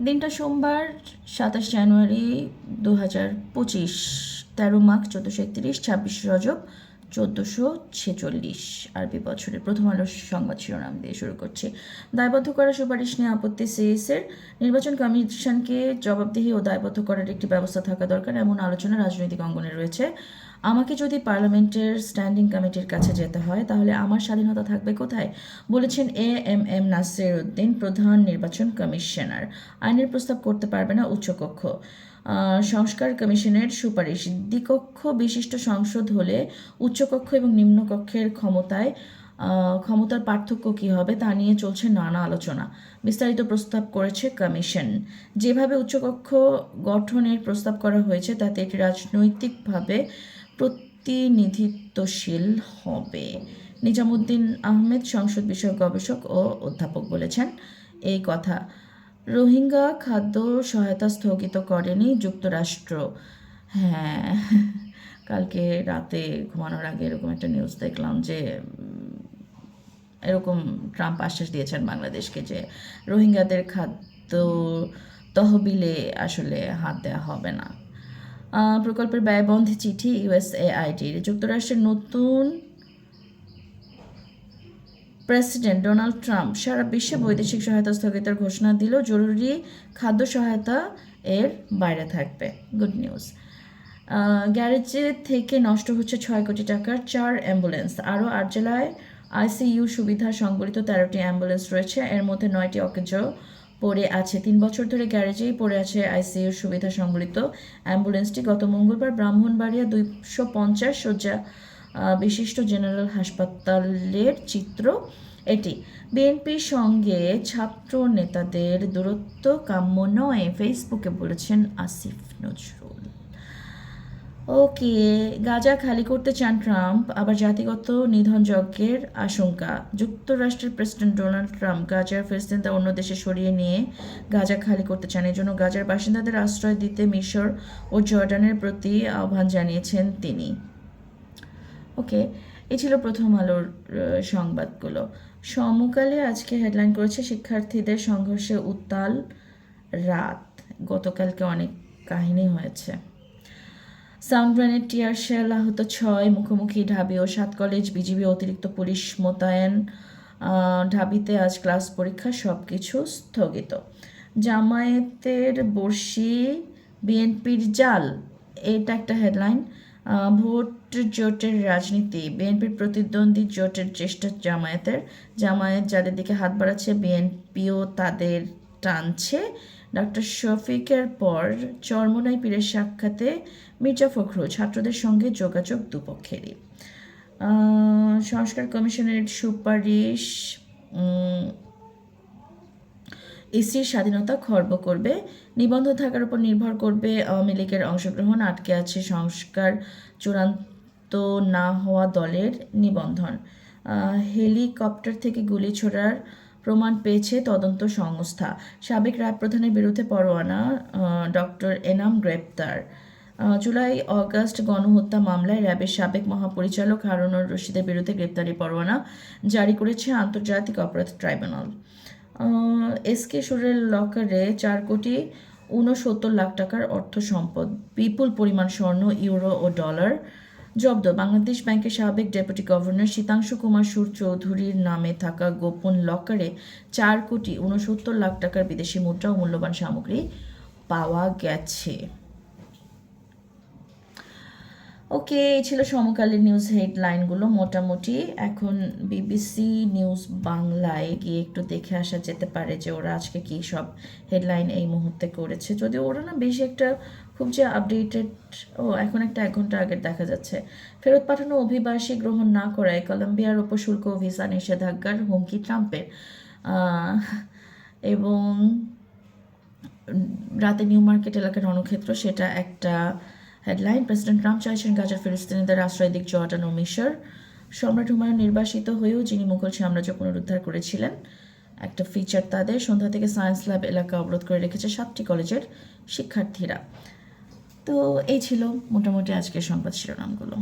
দিনটা সোমবার সাতাশ জানুয়ারি দু হাজার পঁচিশ তেরো মাঘ চোদ্দোশো একত্রিশ ছাব্বিশ রজব চোদ্দোশো ছেচল্লিশ আরবি বছরের প্রথম আলোর সংবাদ শিরোনাম দিয়ে শুরু করছি। দায়বদ্ধ করা সুপারিশ নিয়ে আপত্তি সিএসের নির্বাচন কমিশনকে জবাবদিহি ও দায়বদ্ধ করার একটি ব্যবস্থা থাকা দরকার এমন আলোচনা রাজনৈতিক অঙ্গনে রয়েছে। আমাকে যদি পার্লামেন্টের স্ট্যান্ডিং কমিটির কাছে যেতে হয়, তাহলে আমার স্বাধীনতা থাকবে কোথায়? বলেছেন A M M Nasir Uddin, প্রধান নির্বাচন কমিশনার। আইনের প্রস্তাব করতে পারবে না উচ্চকক্ষ। সংস্কার কমিশনের সুপারিশ। দ্বিকক্ষ বিশিষ্ট সংসদ হলে উচ্চকক্ষ এবং নিম্নকক্ষের ক্ষমতায় ক্ষমতার পার্থক্য কী হবে তা নিয়ে চলছে নানা আলোচনা। বিস্তারিত প্রস্তাব করেছে কমিশন। যেভাবে উচ্চকক্ষ গঠনের প্রস্তাব করা হয়েছে, তাতে এটি রাজনৈতিকভাবে প্রতিনিধিত্বশীল হবে। নিজামুদ্দিন আহমেদ, সংসদ বিষয়ক গবেষক ও অধ্যাপক বলেছেন এই কথা। রোহিঙ্গা খাদ্য সহায়তা স্থগিত করেনি যুক্তরাষ্ট্র। হ্যাঁ কালকে রাতে ঘুমানোর আগে এরকম একটা নিউজ দেখলাম যে এরকম ট্রাম্প আশ্বাস দিয়েছেন বাংলাদেশকে যে, রোহিঙ্গাদের খাদ্য তহবিলে আসলে হাত দেওয়া হবে না। প্রকল্পের ব্যয়বন্ধ চিঠি ইউএসএআইডির যুক্তরাষ্ট্রের নতুন প্রেসিডেন্ট ডোনাল্ড ট্রাম্প সারা বিশ্বে বৈদেশিক সহায়তা স্থগিতের ঘোষণা দিল জরুরি খাদ্য সহায়তা এর বাইরে থাকবে। Good news. গ্যারেজে থেকে নষ্ট হচ্ছে ছয় কোটি টাকার চার অ্যাম্বুলেন্স। আরও আট জেলায় আইসিইউ সুবিধা সংবলিত তেরোটি অ্যাম্বুলেন্স রয়েছে। এর মধ্যে নয়টি অকেজ পড়ে আছে। তিন বছর ধরে গ্যারেজেই পড়ে আছে আইসিইউ সুবিধা সংবলিত অ্যাম্বুলেন্সটি। গত মঙ্গলবার ব্রাহ্মণবাড়িয়া দুইশো পঞ্চাশ শয্যা বিশিষ্ট জেনারেল হাসপাতালের চিত্র এটি। বিএনপির সঙ্গে ছাত্র নেতাদের দূরত্ব কাম্য নয়, ফেসবুকে বলেছেন আসিফ নজরুল। ওকে, গাজা খালি করতে চান ট্রাম্প, আবার জাতিগত নিধন যজ্ঞের আশঙ্কা। যুক্তরাষ্ট্রের প্রেসিডেন্ট ডোনাল্ড ট্রাম্প গাজার ফিলিস্তিনদের অন্য দেশে সরিয়ে নিয়ে গাজা খালি করতে চান, এজন্য জন্য গাজার বাসিন্দাদের আশ্রয় দিতে মিশর ও জর্ডানের প্রতি আহ্বান জানিয়েছেন তিনি। ওকে, এই ছিল প্রথম আলোর সংবাদগুলো। সমকালে আজকে হেডলাইন করেছে শিক্ষার্থীদের সংঘর্ষে উত্তাল রাত। গতকালকে অনেক কাহিনী হয়েছে। সাউন্ড গ্রেনেড টিয়ার শেল আহত ছয়, মুখোমুখি ঢাবি ও সাত কলেজ বিজিবি অতিরিক্ত পুলিশ মোতায়েন। ঢাবিতে আজ ক্লাস পরীক্ষা সব কিছু স্থগিত। জামায়াতের বর্ষি বিএনপির জাল, এটা একটা হেডলাইন ভোট জোটের রাজনীতি, বিএনপির প্রতিদ্বন্দ্বী জোটের চেষ্টা জামায়াতের, জামায়াত যাদের দিকে হাত বাড়াচ্ছে, বিএনপিও তাদের টানছে। ডক্টর শফিকের পর চরমোনাই পীরের সাক্ষাতে মির্জা ফখরুল, ছাত্রদের সঙ্গে যোগাযোগ দুপক্ষেরই। সংস্কার কমিশনের সুপারিশ ইসির স্বাধীনতা খর্ব করবে, নিবন্ধ থাকার উপর নির্ভর করবে, আওয়ামী লীগের অংশগ্রহণ আটকে আছে সংস্কার চূড়ান্ত না হওয়া দলের নিবন্ধন। হেলিকপ্টার থেকে গুলি ছোড়ার প্রমাণ পেয়েছে তদন্ত সংস্থা। সাবেক রায় প্রধানের বিরুদ্ধে পরোয়ানা ডক্টর এনাম গ্রেপ্তার। জুলাই, অগাস্ট গণহত্যা মামলায় র্যাবের সাবেক মহাপরিচালক হারুনুর রশিদের বিরুদ্ধে গ্রেপ্তারি পরোয়ানা জারি করেছে আন্তর্জাতিক অপরাধ ট্রাইব্যুনাল। এসকে সুরের লকারে চার কোটি ঊনসত্তর লাখ টাকার অর্থ সম্পদ, বিপুল পরিমাণ স্বর্ণ, ইউরো ও ডলার জব্দ। বাংলাদেশ ব্যাংকের সাবেক ডেপুটি গভর্নর শীতাংশু কুমার সুর চৌধুরীর নামে থাকা গোপন লকারে চার কোটি ঊনসত্তর লাখ টাকার বিদেশি মুদ্রা ও মূল্যবান সামগ্রী পাওয়া গেছে। ওকে, এই ছিল সমকালীন নিউজ হেডলাইনগুলো মোটামুটি। এখন বিবিসি নিউজ বাংলায় গিয়ে একটু দেখে আসা যেতে পারে যে ওরা আজকে কী সব হেডলাইন এই মুহূর্তে করেছে। যদিও ওরা না বেশি একটা খুব যে আপডেটেড ও, এখন একটা এক ঘণ্টা আগের দেখা যাচ্ছে। ফেরত পাঠানো অভিবাসী গ্রহণ না করায় কলম্বিয়ার ওপর শুল্ক ভিসা নিষেধাজ্ঞার হুমকি ট্রাম্পের। এবং রাতে নিউ মার্কেট এলাকার রণক্ষেত্র, সেটা একটা হেডলাইন প্রেসিডেন্ট ট্রাম্প চাইছেন গাজা ফিলিস্তিনিদের আশ্রয় দিক জর্ডান ও মিশর। সম্রাট হুমায়ুন নির্বাসিত হয়েও যিনি মুঘল সাম্রাজ্য পুনরুদ্ধার করেছিলেন, একটা ফিচার তাদের। সন্ধ্যা থেকে সায়েন্স ল্যাব এলাকা অবরোধ করে রেখেছে সাতটি কলেজের শিক্ষার্থীরা। তো এই ছিল মোটামুটি আজকের সংবাদ শিরোনামগুলো।